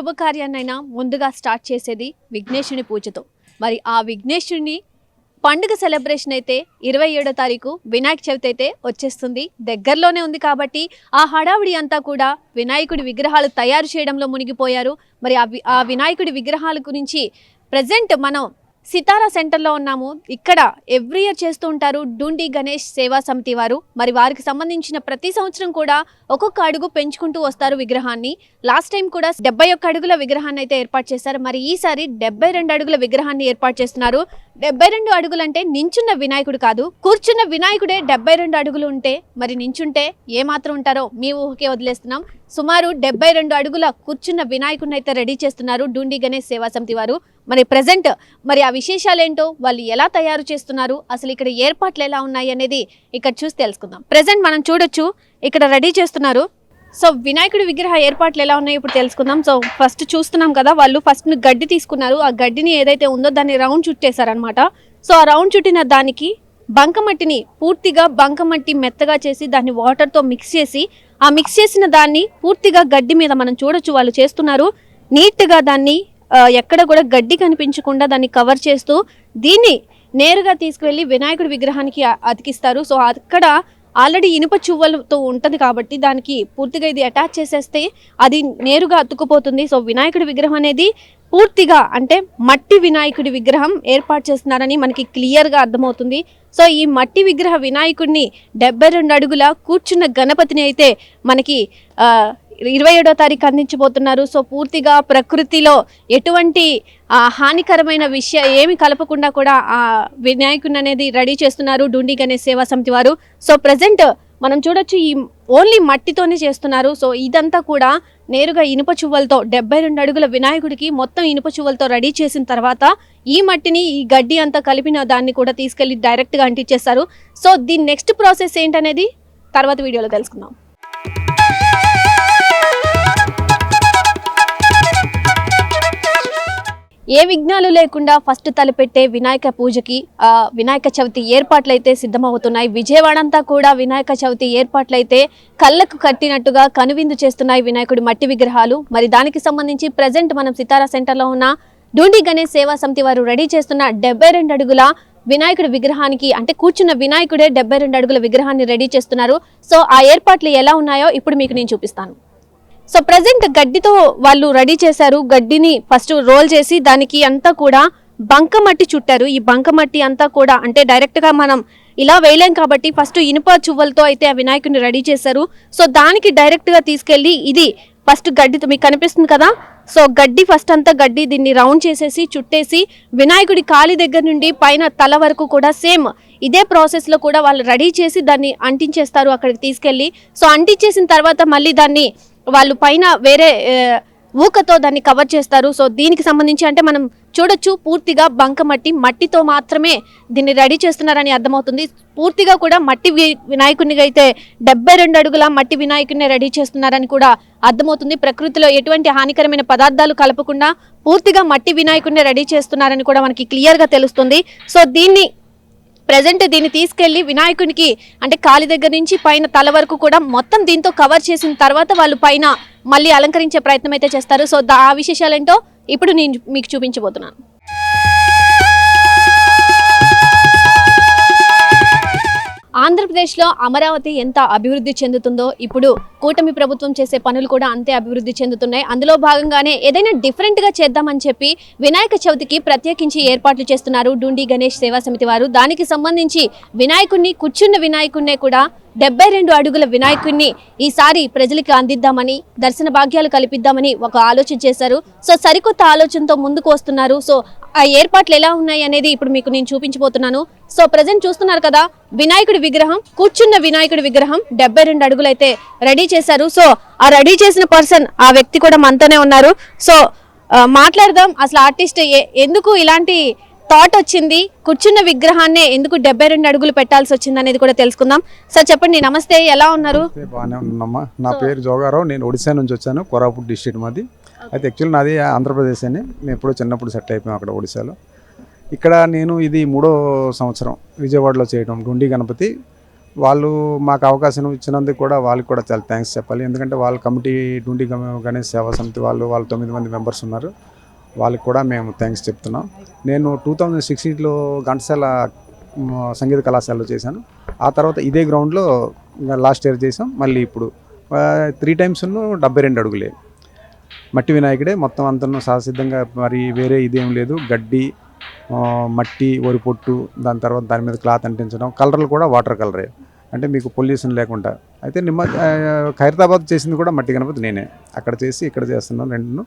శుభకార్యాన్నైనా ముందుగా స్టార్ట్ చేసేది విఘ్నేశుని పూజతో. మరి ఆ విఘ్నేశుని పండుగ సెలబ్రేషన్ అయితే ఇరవై ఏడో తారీఖు వినాయక చవితి అయితే వచ్చేస్తుంది. దగ్గరలోనే ఉంది కాబట్టి ఆ హడావిడి అంతా కూడా వినాయకుడి విగ్రహాలు తయారు చేయడంలో మునిగిపోయారు. మరి ఆ వి- ఆ వినాయకుడి విగ్రహాల గురించి ప్రజెంట్ మనం సితారా సెంటర్లో ఉన్నాము. ఇక్కడ ఎవ్రీ ఇయర్ చేస్తూ ఉంటారు డూండి గణేష్ సేవా సమితి వారు. మరి వారికి సంబంధించిన ప్రతి సంవత్సరం కూడా ఒక్కొక్క అడుగు పెంచుకుంటూ వస్తారు విగ్రహాన్ని. లాస్ట్ టైం కూడా డెబ్బై ఒక్క అడుగుల విగ్రహాన్ని అయితే ఏర్పాటు చేశారు. మరి ఈసారి డెబ్బై రెండు అడుగుల విగ్రహాన్ని ఏర్పాటు చేస్తున్నారు. డెబ్బై రెండు అడుగులు అంటే నించున్న వినాయకుడు కాదు కూర్చున్న వినాయకుడే డెబ్బై రెండు అడుగులు ఉంటే మరి నించుంటే ఏ మాత్రం ఉంటారో మీ ఊహకే వదిలేస్తున్నాం. సుమారు డెబ్బై రెండు అడుగుల కూర్చున్న వినాయకుడిని అయితే రెడీ చేస్తున్నారు డూండి గణేష్ సేవా సమితి వారు. మరి ప్రజెంట్ మరి ఆ విశేషాలు ఏంటో వాళ్ళు ఎలా తయారు చేస్తున్నారు? అసలు ఇక్కడ ఏర్పాట్లు ఎలా ఉన్నాయి అనేది ఇక్కడ చూసి తెలుసుకుందాం. ప్రజెంట్ మనం చూడొచ్చు. ఇక్కడ రెడీ చేస్తున్నారు. సో వినాయకుడి విగ్రహ ఏర్పాట్లు ఎలా ఉన్నాయో ఇప్పుడు తెలుసుకుందాం. సో ఫస్ట్ చూస్తున్నాం కదా వాళ్ళు ఫస్ట్ గడ్డి తీసుకున్నారు. ఆ గడ్డిని ఏదైతే ఉందో దాన్ని రౌండ్ చుట్టేశారనమాట సో ఆ రౌండ్ చుట్టిన దానికి బంకమట్టిని పూర్తిగా బంకమట్టి మెత్తగా చేసి దాన్ని వాటర్తో మిక్స్ చేసి ఆ మిక్స్ చేసిన దాన్ని పూర్తిగా గడ్డి మీద మనం చూడొచ్చు వాళ్ళు చేస్తున్నారు. నీట్గా దాన్ని ఎక్కడ కూడా గడ్డి కనిపించకుండా దాన్ని కవర్ చేస్తూ దీన్ని నేరుగా తీసుకువెళ్ళి వినాయకుడి విగ్రహానికి అతికిస్తారు. సో అక్కడ ఆల్రెడీ ఇనుప చువ్వలతో ఉంటుంది కాబట్టి దానికి పూర్తిగా ఇది అటాచ్ చేసేస్తే అది నేరుగా అతుక్కుపోతుంది. సో వినాయకుడి విగ్రహం అనేది పూర్తిగా అంటే మట్టి వినాయకుడి విగ్రహం ఏర్పాటు చేస్తున్నారని మనకి క్లియర్గా అర్థమవుతుంది. సో ఈ మట్టి విగ్రహ వినాయకుడిని డెబ్బై రెండు అడుగుల కూర్చున్న గణపతిని అయితే మనకి ఇరవై ఏడో తారీఖు అందించబోతున్నారు. సో పూర్తిగా ప్రకృతిలో ఎటువంటి హానికరమైన విషయ ఏమి కలపకుండా కూడా ఆ వినాయకుడిని అనేది రెడీ చేస్తున్నారు డుండి గణేష్ సేవా సమితి వారు. సో ప్రజెంట్ మనం చూడొచ్చు ఈ ఓన్లీ మట్టితోనే చేస్తున్నారు. సో ఇదంతా కూడా నేరుగా ఇనుప చువ్వలతో డెబ్బై రెండు అడుగుల వినాయకుడికి మొత్తం ఇనుప చువ్వలతో రెడీ చేసిన తర్వాత ఈ మట్టిని ఈ గడ్డి అంతా కలిపిన దాన్ని కూడా తీసుకెళ్ళి డైరెక్ట్గా అంటించేస్తారు సో దీని నెక్స్ట్ ప్రాసెస్ ఏంటనేది తర్వాత వీడియోలో తెలుసుకుందాం. ఏ విఘ్నాలు లేకుండా ఫస్ట్ తలపెట్టే వినాయక పూజకి వినాయక చవితి ఏర్పాట్లయితే సిద్ధమవుతున్నాయి. విజయవాడ అంతా కూడా వినాయక చవితి ఏర్పాట్లయితే కళ్ళకు కట్టినట్టుగా కనువిందు చేస్తున్నాయి వినాయకుడి మట్టి విగ్రహాలు. మరి దానికి సంబంధించి ప్రజెంట్ మనం సితారా సెంటర్లో ఉన్న డూండి గణేష్ సేవా సమితి వారు రెడీ చేస్తున్న డెబ్బై రెండు అడుగుల వినాయకుడి విగ్రహానికి అంటే కూర్చున్న వినాయకుడే డెబ్బై రెండు అడుగుల విగ్రహాన్ని రెడీ చేస్తున్నారు. సో ఆ ఏర్పాట్లు ఎలా ఉన్నాయో ఇప్పుడు మీకు నేను చూపిస్తాను. సో ప్రజెంట్ గడ్డితో వాళ్ళు రెడీ చేశారు. గడ్డిని ఫస్ట్ రోల్ చేసి దానికి అంతా కూడా బంకమట్టి చుట్టారు. ఈ బంకమట్టి అంతా కూడా అంటే డైరెక్ట్గా మనం ఇలా వేయలేం కాబట్టి ఫస్ట్ ఇనుప చువ్వలతో అయితే ఆ వినాయకుడిని రెడీ చేశారు. సో దానికి డైరెక్ట్గా తీసుకెళ్ళి ఇది ఫస్ట్ గడ్డితో మీకు కనిపిస్తుంది కదా? సో గడ్డి ఫస్ట్ అంతా గడ్డి దీన్ని రౌండ్ చేసేసి చుట్టేసి వినాయకుడి కాలి దగ్గర నుండి పైన తల వరకు కూడా సేమ్ ఇదే ప్రాసెస్లో కూడా వాళ్ళు రెడీ చేసి దాన్ని అంటించేస్తారు అక్కడికి తీసుకెళ్ళి. సో అంటించేసిన తర్వాత మళ్ళీ దాన్ని వాళ్ళు పైన వేరే ఊకతో దాన్ని కవర్ చేస్తారు. సో దీనికి సంబంధించి అంటే మనం చూడొచ్చు పూర్తిగా బంకమట్టి మట్టితో మాత్రమే దీన్ని రెడీ చేస్తున్నారని అర్థమవుతుంది. పూర్తిగా కూడా మట్టి వి- వినాయకుడిని అయితే డెబ్బై రెండు అడుగుల మట్టి వినాయకుడిని రెడీ చేస్తున్నారని కూడా అర్థమవుతుంది. ప్రకృతిలో ఎటువంటి హానికరమైన పదార్థాలు కలపకుండా పూర్తిగా మట్టి వినాయకుడిని రెడీ చేస్తున్నారని కూడా మనకి క్లియర్గా తెలుస్తుంది. సో దీన్ని ప్రజెంట్ దీన్ని తీసుకెళ్ళి వినాయకునికి అంటే కాలి దగ్గర నుంచి పైన తల వరకు కూడా మొత్తం దీంతో కవర్ చేసిన తర్వాత వాళ్ళు పైన మళ్ళీ అలంకరించే ప్రయత్నం అయితే చేస్తారు. సో దా- ఆ విశేషాలేంటో ఇప్పుడు నేను మీకు చూపించబోతున్నాను. ఆంధ్రప్రదేశ్లో అమరావతి ఎంత అభివృద్ధి చెందుతుందో ఇప్పుడు కూటమి ప్రభుత్వం చేసే పనులు కూడా అంతే అభివృద్ధి చెందుతున్నాయి. అందులో భాగంగానే ఏదైనా డిఫరెంట్గా చేద్దామని చెప్పి వినాయక చవితికి ప్రత్యేకించి ఏర్పాట్లు చేస్తున్నారు డూండి గణేష్ సేవా సమితి వారు. దానికి సంబంధించి వినాయకుడిని కూర్చున్న వినాయకుడినే కూడా డెబ్బై రెండు అడుగుల వినాయకుడిని ఈసారి ప్రజలకి అందిద్దామని దర్శన భాగ్యాలు కల్పిద్దామని ఒక ఆలోచన చేశారు. సో సరికొత్త ఆలోచనతో ముందుకు వస్తున్నారు. సో ఆ ఏర్పాట్లు ఎలా ఉన్నాయి అనేది ఇప్పుడు మీకు నేను చూపించబోతున్నాను. సో ప్రజెంట్ చూస్తున్నారు కదా వినాయకుడి విగ్రహం కూర్చున్న వినాయకుడి విగ్రహం డెబ్బై రెండు అడుగులు అయితే రెడీ చేశారు. సో ఆ రెడీ చేసిన పర్సన్ ఆ వ్యక్తి కూడా మనతోనే ఉన్నారు. సో మాట్లాడదాం. అసలు ఆర్టిస్ట్ ఏ- ఎందుకు ఇలాంటి థాట్ వచ్చింది? కూర్చున్న విగ్రహాన్నే ఎందుకు డెబ్బై రెండు అడుగులు పెట్టాల్సి వచ్చింది అనేది కూడా తెలుసుకుందాం. సార్ చెప్పండి నమస్తే ఎలా ఉన్నారు? బాగానే ఉన్నామ్మా నా పేరు జోగారావు నేను ఒడిశా నుంచి వచ్చాను కోరాపుట్ డిస్ట్రిక్ట్ మాది. అయితే యాక్చువల్లీ నాది ఆంధ్రప్రదేశ్ అని మేము ఎప్పుడో చిన్నప్పుడు సెట్ అయిపోయాం అక్కడ ఒడిశాలో. ఇక్కడ నేను ఇది మూడో సంవత్సరం విజయవాడలో చేయడం గుండి గణపతి. వాళ్ళు మాకు అవకాశం ఇచ్చినందుకు కూడా వాళ్ళకి కూడా చాలా థ్యాంక్స్ చెప్పాలి. ఎందుకంటే వాళ్ళ కమిటీ డుండి గణేష్ సేవా సమితి వాళ్ళు వాళ్ళు తొమ్మిది మంది మెంబర్స్ ఉన్నారు. వాళ్ళకి కూడా మేము థ్యాంక్స్ చెప్తున్నాం. నేను టూ థౌజండ్ సిక్స్టీన్లో ఘంటసాల సంగీత కళాశాలలో చేశాను. ఆ తర్వాత ఇదే గ్రౌండ్లో లాస్ట్ ఇయర్ చేసాం మళ్ళీ ఇప్పుడు త్రీ టైమ్స్ డెబ్బై రెండు అడుగులే. మట్టి వినాయకుడే. మొత్తం అంతా సహసిద్ధంగా మరి వేరే ఇదేం లేదు. గడ్డి మట్టి వరి పొట్టు దాని తర్వాత దాని మీద క్లాత్ అంటించడం. కలర్లు కూడా వాటర్ కలరే. అంటే మీకు పొల్యూషన్ లేకుండా. అయితే నిమ్మ ఖైరతాబాద్ చేసింది కూడా మట్టి గణపతి నేనే. అక్కడ చేసి ఇక్కడ చేస్తున్నాను రెండును.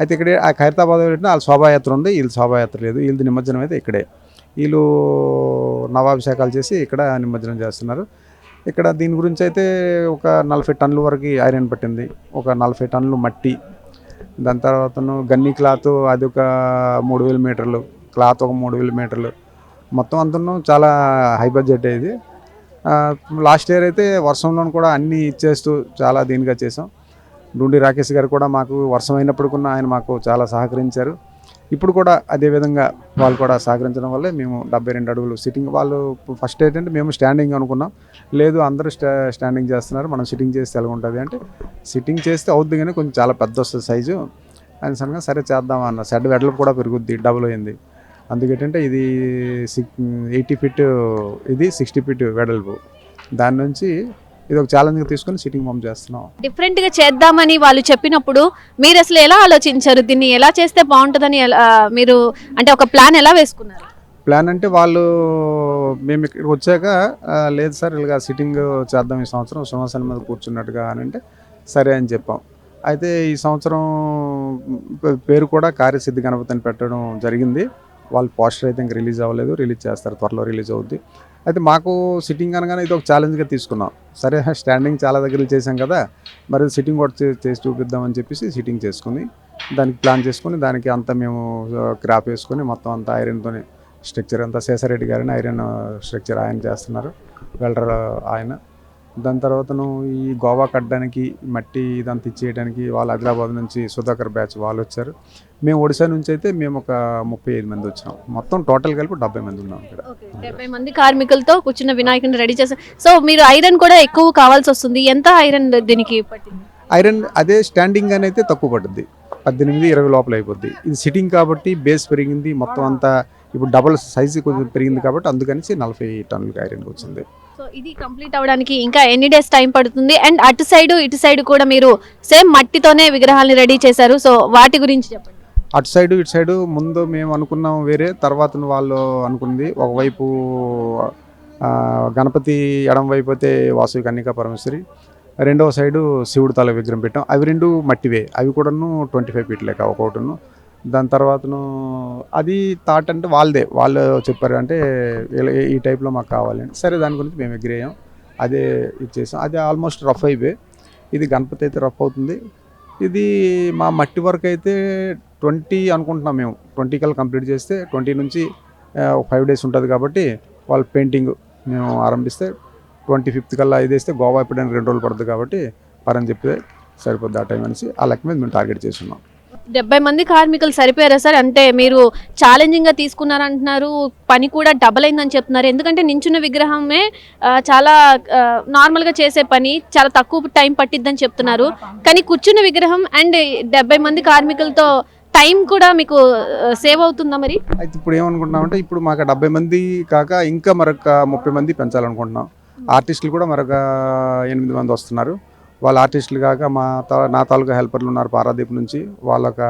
అయితే ఇక్కడ ఆ ఖైరతాబాద్ పెట్టిన వాళ్ళ శోభాయాత్ర ఉంది. వీళ్ళు శోభాయాత్ర లేదు. వీళ్ళది నిమజ్జనం అయితే ఇక్కడే. వీళ్ళు నవాభిషేకాలు చేసి ఇక్కడ నిమజ్జనం చేస్తున్నారు. ఇక్కడ దీని గురించి అయితే ఒక నలభై టన్నుల వరకు ఐరన్ పట్టింది. ఒక నలభై టన్నులు మట్టి దాని తర్వాత గన్ని క్లాత్ అది ఒక మూడు వేల మీటర్లు క్లాత్ ఒక మూడు వేల మీటర్లు. మొత్తం అంతను చాలా హై బడ్జెట్ ఇది. లాస్ట్ ఇయర్ అయితే వర్షంలో కూడా అన్నీ ఇచ్చేస్తూ చాలా దీనిగా చేసాం డూండి రాకేష్ గారు కూడా మాకు వర్షం అయినప్పుడు కూడా ఆయన మాకు చాలా సహకరించారు. ఇప్పుడు కూడా అదే విధంగా వాళ్ళు కూడా సహకరించడం వల్లే మేము డెబ్బై రెండు అడుగులు సిట్టింగ్ వాళ్ళు ఫస్ట్ ఏంటంటే మేము స్టాండింగ్ అనుకున్నాం. లేదు అందరూ స్టా స్టాండింగ్ చేస్తున్నారు. మనం సిట్టింగ్ చేస్తే ఎలా ఉంటుంది అంటే సిట్టింగ్ చేస్తే అవుద్ది కానీ కొంచెం చాలా పెద్ద వస్తుంది సైజు అని సడన్గా సరే చేద్దాం అన్న. షెడ్ వెడల్పు కూడా పెరుగుద్ది డబుల్ అయింది. అందుకేంటంటే ఇది సిక్ ఎయిటీ ఫీట్ ఇది సిక్స్టీ ఫీట్ వెడల్పు. దాని నుంచి ఇది ఒక ఛాలెంజ్గా తీసుకొని సిట్టింగ్ పంప్ చేస్తున్నాం. డిఫరెంట్గా చేద్దామని వాళ్ళు చెప్పినప్పుడు మీరు అసలు ఎలా ఆలోచించారు? దీన్ని ఎలా చేస్తే బాగుంటుందని మీరు అంటే ఒక ప్లాన్ ఎలా వేసుకున్నారు? ప్లాన్ అంటే వాళ్ళు మేము ఇక్కడికి వచ్చాక "ఆ, లేదు సార్ ఇలాగా సిట్టింగ్ చేద్దాం ఈ సంవత్సరం సింహాసనం మీద కూర్చున్నట్టుగా అని అంటే సరే అని చెప్పాం. అయితే ఈ సంవత్సరం పేరు కూడా కార్యసిద్ధి గణపతి అని పెట్టడం జరిగింది. వాళ్ళు పోస్టర్ అయితే ఇంకా రిలీజ్ అవ్వలేదు రిలీజ్ చేస్తారు త్వరలో రిలీజ్ అవుద్ది. అయితే మాకు సిట్టింగ్ అనగానే ఇది ఒక ఛాలెంజ్గా తీసుకున్నాం. సరే స్టాండింగ్ చాలా దగ్గర చేసాం కదా మరి సిట్టింగ్ కూడా చేసి చూపిద్దామని చెప్పేసి సిట్టింగ్ చేసుకుని దానికి ప్లాన్ చేసుకుని దానికి అంతా మేము క్రాప్ వేసుకొని మొత్తం అంతా ఐరన్తోనే స్ట్రక్చర్ అంతా శేషారెడ్డి గారిని ఐరన్ స్ట్రక్చర్ ఆయన చేస్తున్నారు. వెల్డర్ ఆయన. దాని తర్వాతను ఈ గోవా కట్టడానికి మట్టి ఇదంతా ఇచ్చేయడానికి వాళ్ళు ఆదిలాబాద్ నుంచి సుధాకర్ బ్యాచ్ వాళ్ళు వచ్చారు. మేము ఒడిశా నుంచి అయితే మేము ఒక ముప్పై ఐదు మంది వచ్చినాం మొత్తం టోటల్ కలిపి డెబ్బై మంది ఉన్నాం ఇక్కడ. డెబ్బై మంది కార్మికులతో కూర్చున్న వినాయకుడిని రెడీ చేశారు సో మీరు ఐరన్ కూడా ఎక్కువ కావాల్సి వస్తుంది. ఎంత ఐరన్ దీనికి పట్టింది? ఐరన్ అదే స్టాండింగ్ అని అయితే తక్కువ పడుద్ది. పద్దెనిమిది ఇరవై లోపల అయిపోద్ది. ఇది సిట్టింగ్ కాబట్టి బేస్ పెరిగింది. మొత్తం అంతా ఇప్పుడు డబుల్ సైజు కొంచెం పెరిగింది కాబట్టి అందుకని నలభై టన్నులకి ఐరన్ వచ్చింది. సో ఇది కంప్లీట్ అవ్వడానికి ఇంకా ఎన్ని డేస్ టైం పడుతుంది? అండ్ అటు సైడ్ ఇటు సైడ్ కూడా మీరు సేమ్ మట్టితోనే విగ్రహాన్ని రెడీ చేశారు. సో వాటి గురించి చెప్పండి. అటు సైడు ఇటు సైడు ముందు మేము అనుకున్నాం వేరే తర్వాత వాళ్ళు అనుకుంది. ఒకవైపు గణపతి ఎడం వైపు అయితే వాసు కన్నికా పరమేశ్వరి రెండవ సైడు శివుడు తల విగ్రహం పెట్టాం. అవి రెండు మట్టివే. అవి కూడాను ట్వంటీ ఫైవ్ ఫీట్ లెక్క ఒకటిను దాని తర్వాతను అది థాట్ అంటే వాళ్ళదే వాళ్ళు చెప్పారు అంటే ఇలా ఈ టైప్లో మాకు కావాలని సరే దాని గురించి మేము అగ్రి అయ్యాం. అదే ఇచ్చేసాం అది ఆల్మోస్ట్ రఫ్ అయిపోయి ఇది గణపతి అయితే రఫ్ అవుతుంది. ఇది మా మట్టి వర్క్ అయితే ట్వంటీ అనుకుంటున్నాం మేము. ట్వంటీ కల్లా కంప్లీట్ చేస్తే ట్వంటీ నుంచి ఫైవ్ డేస్ ఉంటుంది కాబట్టి వాళ్ళ పెయింటింగ్ మేము ఆరంభిస్తే ట్వంటీ ఫిఫ్త్ కల్లా ఇది వేస్తే గోవా ఎప్పుడైనా రెండు రోజులు పడుతుంది కాబట్టి పరని చెప్తే సరిపోద్ది ఆ టైం అనేసి ఆ లెక్క మీద మేము టార్గెట్ చేస్తున్నాం. డెబ్బై మంది కార్మికులు సరిపోయారా సార్? అంటే మీరు ఛాలెంజింగ్గా తీసుకున్నారంటున్నారు పని కూడా డబల్ అయిందని చెప్తున్నారు. ఎందుకంటే నించున్న విగ్రహమే చాలా నార్మల్గా చేసే పని చాలా తక్కువ టైం పట్టిద్దని చెప్తున్నారు. కానీ కూర్చున్న విగ్రహం అండ్ డెబ్బై మంది కార్మికులతో టైం కూడా మీకు సేవ్ అవుతుందా మరి? అయితే ఇప్పుడు ఏమనుకుంటున్నామంటే ఇప్పుడు మాకు డెబ్బై మంది కాక ఇంకా మరొక ముప్పై మంది పెంచాలనుకుంటున్నాం. ఆర్టిస్టులు కూడా మరొక ఎనిమిది మంది వస్తున్నారు. వాళ్ళ ఆర్టిస్టులు కాక మా నా తాలూకా హెల్పర్లు ఉన్నారు పారాదీప్ నుంచి. వాళ్ళొక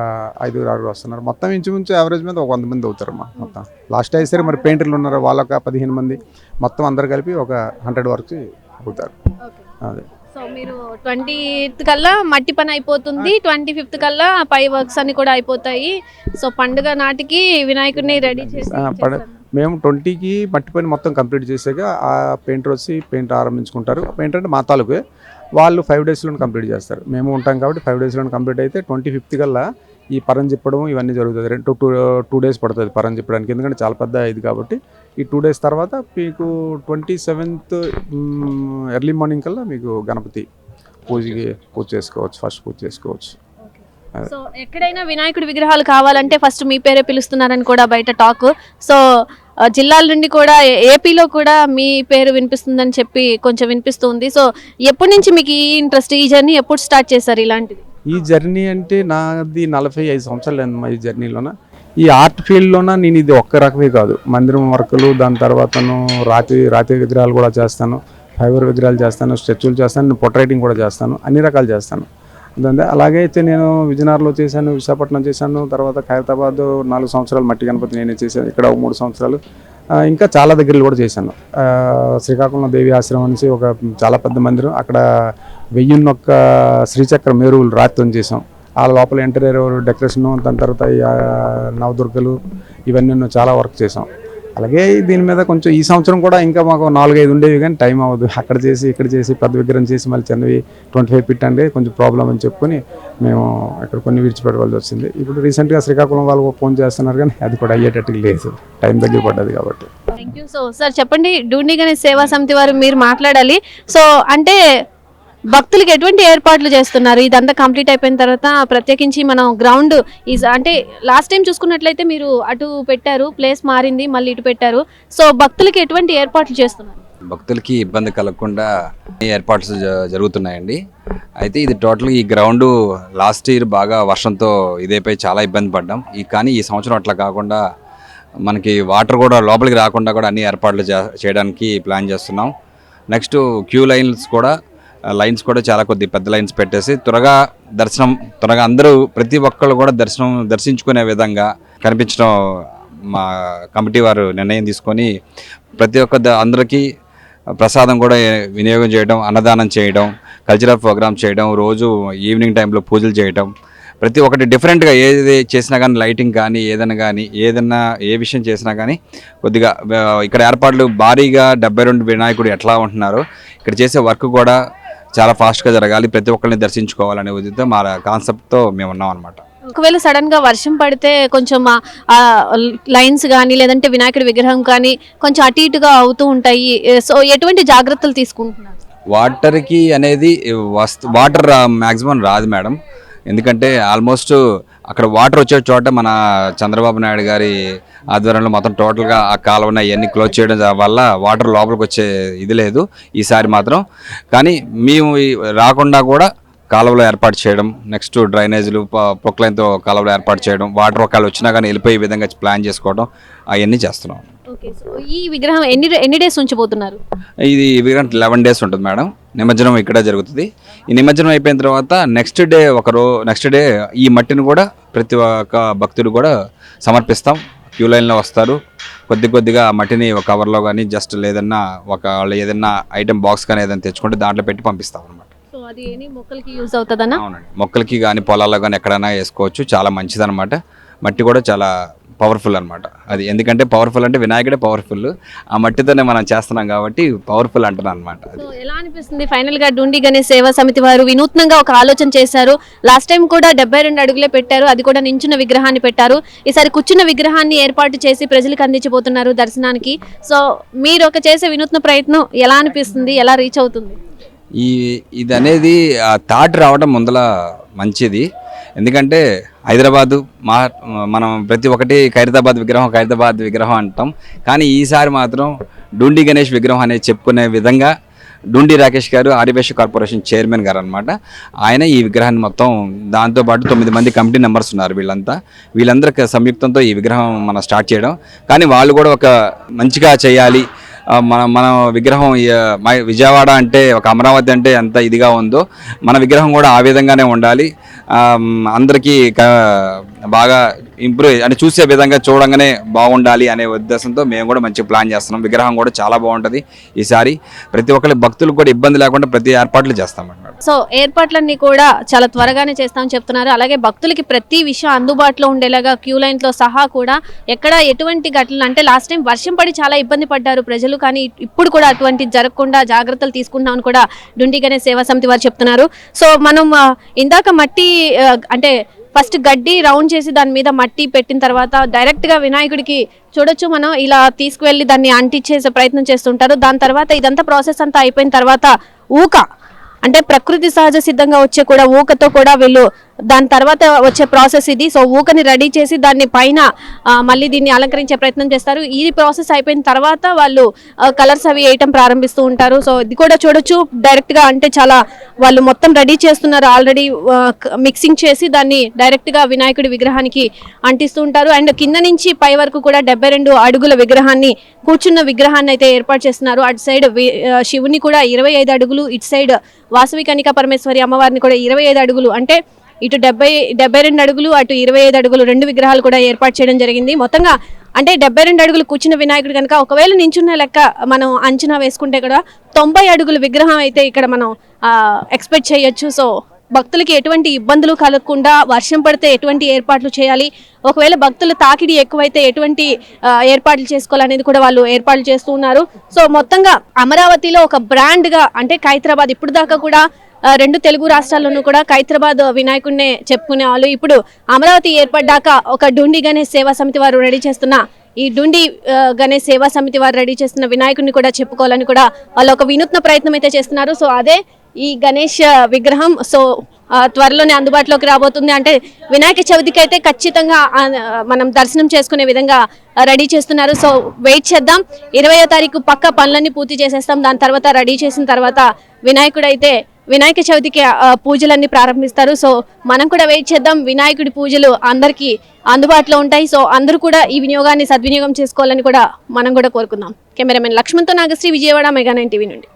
ఐదుగురు ఆరుగురు వస్తున్నారు. మొత్తం ఇంచుమించు యావరేజ్ మీద ఒక వంద మంది అవుతారు మా మొత్తం. లాస్ట్ అయితే మరి పెయింటర్లు ఉన్నారు. వాళ్ళొక పదిహేను మంది. మొత్తం అందరు కలిపి ఒక హండ్రెడ్ వరకు అవుతారు. అదే. సో మీరు ట్వంటీ కల్లా మట్టి పని అయిపోతుంది. ట్వంటీ ఫిఫ్త్ కల్లా పై వర్క్స్ అన్ని కూడా అయిపోతాయి. సో పండుగ నాటికి వినాయకుడిని రెడీ చేసి. మేము ట్వంటీకి మట్టి పని మొత్తం కంప్లీట్ చేసాక ఆ పెయింటర్ వచ్చి పెయింట్ ఆరంభించుకుంటారు. పెయింటర్ అంటే మా తాలూకే. వాళ్ళు ఫైవ్ డేస్లో కంప్లీట్ చేస్తారు. మేము ఉంటాం కాబట్టి ఫైవ్ డేస్లో కంప్లీట్ అయితే ట్వంటీ ఫిఫ్త్ కల్లా ఈ పరం చెప్పడం ఇవన్నీ జరుగుతుంది రెండు టూ టూ డేస్ పడుతుంది పరం చెప్పడానికి ఎందుకంటే చాలా పెద్ద ఇది కాబట్టి ఈ టూ డేస్ తర్వాత మీకు ట్వంటీ సెవెంత్ ఎర్లీ మార్నింగ్ కల్లా మీకు గణపతి పూజకి పూజ చేసుకోవచ్చు ఫస్ట్ పూజ చేసుకోవచ్చు. సో ఎక్కడైనా వినాయకుడి విగ్రహాలు కావాలంటే ఫస్ట్ మీ పేరే పిలుస్తున్నారని కూడా బయట టాక్ సో ఆ, జిల్లాల నుండి కూడా ఏపీలో కూడా మీ పేరు వినిపిస్తుందని చెప్పి కొంచెం వినిపిస్తుంది సో ఎప్పటి నుంచి మీకు ఈ ఇంట్రెస్ట్ ఈ జర్నీ ఎప్పుడు స్టార్ట్ చేశారు ఇలాంటిది? ఈ జర్నీ అంటే నాది నలభై ఐదు సంవత్సరాలు ఈ జర్నీలోన ఈ ఆర్ట్ ఫీల్డ్లోన నేను ఇది ఒక్క రకమే కాదు. మందిరం వర్కులు దాని తర్వాతను రాతి రాతి విగ్రహాలు కూడా చేస్తాను. ఫైబర్ విగ్రహాలు చేస్తాను స్టెచ్యూలు చేస్తాను పొట్రైటింగ్ కూడా చేస్తాను అన్ని రకాలు చేస్తాను. అదంతే అలాగే అయితే నేను విజయనగరంలో చేశాను విశాఖపట్నం చేశాను తర్వాత ఖైరతాబాద్ నాలుగు సంవత్సరాలు మట్టి గణపతి నేనే చేశాను ఇక్కడ మూడు సంవత్సరాలు. ఇంకా చాలా దగ్గరలు కూడా చేశాను. శ్రీకాకుళం దేవి ఆశ్రమం నుంచి ఒక చాలా పెద్ద మందిరం అక్కడ వెయ్యిన్నొక్క శ్రీచక్ర మేరువులు రాతితో చేసాం ఆ లోపల ఎంటర్ డెకరేషన్ దాని తర్వాత నవదుర్గలు ఇవన్నీ చాలా వర్క్ చేసాం అలాగే దీని మీద కొంచెం ఈ సంవత్సరం కూడా ఇంకా మాకు నాలుగైదు ఉండేవి కానీ టైం అవ్వదు. అక్కడ చేసి ఇక్కడ చేసి పెద్ద విగ్రహం చేసి మళ్ళీ చిన్నవి ట్వంటీ ఫైవ్ ఫిట్ అంటే కొంచెం ప్రాబ్లం అని చెప్పుకొని మేము ఇక్కడ కొన్ని విడిచిపెట్టవలసి వచ్చింది. ఇప్పుడు రీసెంట్గా శ్రీకాకుళం వాళ్ళు ఫోన్ చేస్తున్నారు కానీ అది కూడా అయ్యేటట్టు లేదు. టైం దగ్గర పడ్డది కాబట్టి. థ్యాంక్ యూ సో సార్ చెప్పండి. డూండి గణేష్ సేవా సమితి వారు మీరు మాట్లాడాలి. సో అంటే భక్తులకి ఎటువంటి ఏర్పాట్లు చేస్తున్నారు? ఇదంతా కంప్లీట్ అయిపోయిన తర్వాత ప్రత్యేకించి మనం గ్రౌండ్ ఈజ్ అంటే లాస్ట్ టైం చూసుకున్నట్లయితే మీరు అటు పెట్టారు ప్లేస్ మారింది మళ్ళీ ఇటు పెట్టారు. సో భక్తులకి ఎటువంటి ఏర్పాట్లు చేస్తున్నారు? భక్తులకి ఇబ్బంది కలగకుండా ఏర్పాట్లు జ- జరుగుతున్నాయండి. అయితే ఇది టోటల్ ఈ గ్రౌండ్ లాస్ట్ ఇయర్ బాగా వర్షంతో ఇదేపై చాలా ఇబ్బంది పడ్డాం. ఈ కానీ ఈ సంవత్సరం అట్లా కాకుండా మనకి వాటర్ కూడా లోపలికి రాకుండా కూడా అన్ని ఏర్పాట్లు చే- చేయడానికి ప్లాన్ చేస్తున్నాం. నెక్స్ట్ క్యూ లైన్స్ కూడా లైన్స్ కూడా చాలా కొద్ది పెద్ద లైన్స్ పెట్టేసి త్వరగా దర్శనం త్వరగా అందరూ ప్రతి ఒక్కళ్ళు కూడా దర్శనం దర్శించుకునే విధంగా కనిపించడం మా కమిటీ వారు నిర్ణయం తీసుకొని ప్రతి ఒక్క అందరికీ ప్రసాదం కూడా వినియోగం చేయడం అన్నదానం చేయడం కల్చరల్ ప్రోగ్రామ్ చేయడం రోజు ఈవినింగ్ టైంలో పూజలు చేయడం ప్రతి ఒక్కటి డిఫరెంట్గా ఏది చేసినా కానీ లైటింగ్ కానీ ఏదైనా కానీ ఏదన్నా ఏ విషయం చేసినా కానీ కొద్దిగా ఇక్కడ ఏర్పాట్లు భారీగా డెబ్బై రెండు వినాయకుడు ఎట్లా ఉంటున్నారో ఇక్కడ చేసే వర్క్ కూడా చాలా ఫాస్ట్గా జరగాలి. ప్రతి ఒక్కరిని దర్శించుకోవాలనే ఉద్దేశంతో మా కాన్సెప్ట్తో మేము ఉన్నాం అనమాట ఒకవేళ సడన్గా వర్షం పడితే కొంచెం లైన్స్ కానీ లేదంటే వినాయకుడి విగ్రహం కానీ కొంచెం అటు ఇటుగా అవుతూ ఉంటాయి. సో ఎటువంటి జాగ్రత్తలు తీసుకుంటున్నారు? వాటర్కి అనేది వస్తు వాటర్ మ్యాక్సిమం రాదు మేడం. ఎందుకంటే ఆల్మోస్ట్ అక్కడ వాటర్ వచ్చే చోట మన చంద్రబాబు నాయుడు గారి ఆధ్వర్యంలో మొత్తం టోటల్గా ఆ కాలువన అవన్నీ క్లోజ్ చేయడం వల్ల వాటర్ లోపలికి వచ్చే ఇది లేదు. ఈసారి మాత్రం. కానీ మేము రాకుండా కూడా కాలువలో ఏర్పాటు చేయడం నెక్స్ట్ డ్రైనేజీలు ప్రొక్లైన్తో కాలువలో ఏర్పాటు చేయడం వాటర్ ఒకవేళ వచ్చినా కానీ వెళ్ళిపోయే విధంగా ప్లాన్ చేసుకోవడం అవన్నీ చేస్తున్నాం. ఈ విగ్రహం ఎన్ని ఎన్ని డేస్ ఉంచబోతున్నారు ఇది విగ్రహం లెవెన్ డేస్ ఉంటుంది మేడం. నిమజ్జనం ఇక్కడే జరుగుతుంది. ఈ నిమజ్జనం అయిపోయిన తర్వాత నెక్స్ట్ డే ఒక రో నెక్స్ట్ డే ఈ మట్టిని కూడా ప్రతి ఒక్క భక్తుడు కూడా సమర్పిస్తాం. క్యూ లైన్లో వస్తారు. కొద్ది కొద్దిగా మట్టిని ఒక కవర్లో కానీ జస్ట్ లేదన్నా ఒక వాళ్ళు ఏదన్నా ఐటెం బాక్స్ కానీ ఏదైనా తెచ్చుకుంటే దాంట్లో పెట్టి పంపిస్తాం సో అది మొక్కలకి యూజ్ అవుతుందన్నా అవునండి. మొక్కలకి కానీ పొలాల్లో కానీ ఎక్కడైనా వేసుకోవచ్చు. చాలా మంచిదన్నమాట. మట్టి కూడా చాలా పవర్ఫుల్ అన్నమాట. అది ఎందుకంటే పవర్ఫుల్ అంటే వినాయకుడే పవర్ఫుల్ ఆ మట్టితోనే మనం చేస్తున్నాం కాబట్టి పవర్ఫుల్ అంటున్నాను అనమాట సో ఎలా అనిపిస్తుంది? ఫైనల్గా డుండి గణేష్ సేవా సమితి వారు వినూత్నంగా ఒక ఆలోచన చేశారు. లాస్ట్ టైం కూడా డెబ్బై రెండు అడుగులే పెట్టారు. అది కూడా నించున్న విగ్రహాన్ని పెట్టారు. ఈసారి కూర్చున్న విగ్రహాన్ని ఏర్పాటు చేసి ప్రజలకు అందించబోతున్నారు దర్శనానికి. సో మీరు ఒక చేసే వినూత్న ప్రయత్నం ఎలా అనిపిస్తుంది? ఎలా రీచ్ అవుతుంది? ఈ ఇది అనేది ఆ థాట్ రావడం ముందల మంచిది. ఎందుకంటే హైదరాబాదు మా మనం ప్రతి ఒక్కటి ఖైరతాబాద్ విగ్రహం ఖైరతాబాద్ విగ్రహం అంటాం. కానీ ఈసారి మాత్రం డూండి గణేష్ విగ్రహం అనేది చెప్పుకునే విధంగా డూండి రాకేష్ గారు ఆర్యవేశ కార్పొరేషన్ చైర్మన్ గారు అనమాట ఆయన ఈ విగ్రహాన్ని మొత్తం దాంతోపాటు తొమ్మిది మంది కమిటీ మెంబర్స్ ఉన్నారు వీళ్ళంతా. వీళ్ళందరూ సంయుక్తంతో ఈ విగ్రహం మనం స్టార్ట్ చేయడం. కానీ వాళ్ళు కూడా ఒక మంచిగా చేయాలి మన మన విగ్రహం విజయవాడ అంటే ఒక అమరావతి అంటే ఎంత ఇదిగా ఉందో మన విగ్రహం కూడా ఆ విధంగానే ఉండాలి. అందరికీ బాగా ఇంప్రూవ్ అంటే చూసే విధంగా చూడంగానే బాగుండాలి అనే ఉద్దేశంతో మేము కూడా మంచి ప్లాన్ చేస్తున్నాం. విగ్రహం కూడా చాలా బాగుంటుంది ఈసారి. ప్రతి ఒక్కరి భక్తులకు కూడా ఇబ్బంది లేకుండా ప్రతి ఏర్పాట్లు చేస్తామండి. సో ఏర్పాట్లన్నీ కూడా చాలా త్వరగానే చేస్తామని చెప్తున్నారు. అలాగే భక్తులకి ప్రతి విషయం అందుబాటులో ఉండేలాగా క్యూ లైన్తో సహా కూడా ఎక్కడ ఎటువంటి ఘటనలు అంటే లాస్ట్ టైం వర్షం పడి చాలా ఇబ్బంది పడ్డారు ప్రజలు కానీ ఇప్పుడు కూడా అటువంటి జరగకుండా జాగ్రత్తలు తీసుకుంటామని కూడా డుండిగనే సేవా సమితి వారు చెప్తున్నారు. సో మనం ఇందాక మట్టి అంటే ఫస్ట్ గడ్డి రౌండ్ చేసి దాని మీద మట్టి పెట్టిన తర్వాత డైరెక్ట్గా వినాయకుడికి చూడొచ్చు మనం ఇలా తీసుకువెళ్ళి దాన్ని అంటించేసే ప్రయత్నం చేస్తుంటారు. దాని తర్వాత ఇదంతా ప్రాసెస్ అంతా అయిపోయిన తర్వాత ఊక అంటే ప్రకృతి సహజ సిద్ధంగా వచ్చే కూడా ఊకతో కూడా వీళ్ళు దాని తర్వాత వచ్చే ప్రాసెస్ ఇది. సో ఊకని రెడీ చేసి దాన్ని పైన మళ్ళీ దీన్ని అలంకరించే ప్రయత్నం చేస్తారు. ఈ ప్రాసెస్ అయిపోయిన తర్వాత వాళ్ళు కలర్స్ అవి వేయటం ప్రారంభిస్తూ ఉంటారు. సో ఇది కూడా చూడొచ్చు. డైరెక్ట్గా అంటే చాలా వాళ్ళు మొత్తం రెడీ చేస్తున్నారు. ఆల్రెడీ మిక్సింగ్ చేసి దాన్ని డైరెక్ట్గా వినాయకుడి విగ్రహానికి అంటిస్తూ ఉంటారు. అండ్ కింద నుంచి పై వరకు కూడా డెబ్బై రెండు అడుగుల విగ్రహాన్ని కూర్చున్న విగ్రహాన్ని అయితే ఏర్పాటు చేస్తున్నారు. అటు సైడ్ శివుని కూడా ఇరవై ఐదు అడుగులు ఇటు సైడ్ వాసవి కనికా పరమేశ్వరి అమ్మవారిని కూడా ఇరవై ఐదు అడుగులు అంటే ఇటు డెబ్బై డెబ్బై రెండు అడుగులు అటు ఇరవై ఐదు అడుగులు రెండు విగ్రహాలు కూడా ఏర్పాటు చేయడం జరిగింది. మొత్తంగా అంటే డెబ్బై రెండు అడుగులు కూర్చున్న వినాయకుడు కనుక ఒకవేళ నించున్న లెక్క మనం అంచనా వేసుకుంటే కూడా తొంభై అడుగుల విగ్రహం అయితే ఇక్కడ మనం ఎక్స్పెక్ట్ చేయొచ్చు. సో భక్తులకి ఎటువంటి ఇబ్బందులు కలగకుండా వర్షం పడితే ఎటువంటి ఏర్పాట్లు చేయాలి? ఒకవేళ భక్తుల తాకిడి ఎక్కువైతే ఎటువంటి ఏర్పాట్లు చేసుకోవాలనేది కూడా వాళ్ళు ఏర్పాట్లు చేస్తూ ఉన్నారు. సో మొత్తంగా అమరావతిలో ఒక బ్రాండ్గా అంటే హైదరాబాద్ ఇప్పుడు దాకా కూడా రెండు తెలుగు రాష్ట్రాల్లోనూ కూడా హైదరాబాద్ వినాయకుడినే చెప్పుకునే వాళ్ళు. ఇప్పుడు అమరావతి ఏర్పడ్డాక ఒక డుండి గణేష్ సేవా సమితి వారు రెడీ చేస్తున్న ఈ డుండి గణేష్ సేవా సమితి వారు రెడీ చేస్తున్న వినాయకుడిని కూడా చెప్పుకోవాలని కూడా వాళ్ళు ఒక వినూత్న ప్రయత్నం అయితే చేస్తున్నారు. సో అదే ఈ గణేష్ విగ్రహం సో త్వరలోనే అందుబాటులోకి రాబోతుంది. అంటే వినాయక చవితికి అయితే ఖచ్చితంగా మనం దర్శనం చేసుకునే విధంగా రెడీ చేస్తున్నారు. సో వెయిట్ చేద్దాం. ఇరవయో తారీఖు పక్క పనులన్నీ పూర్తి చేసేస్తాం. దాని తర్వాత రెడీ చేసిన తర్వాత వినాయకుడు అయితే వినాయక చవితికి పూజలన్నీ ప్రారంభిస్తారు. సో మనం కూడా వెయిట్ చేద్దాం. వినాయకుడి పూజలు అందరికీ అందుబాటులో ఉంటాయి. సో అందరూ కూడా ఈ వినియోగాన్ని సద్వినియోగం చేసుకోవాలని కూడా మనం కూడా కోరుకుందాం. Cameraman లక్ష్మణ్తో Nagasri Vijayawada mega nine TV నుండి.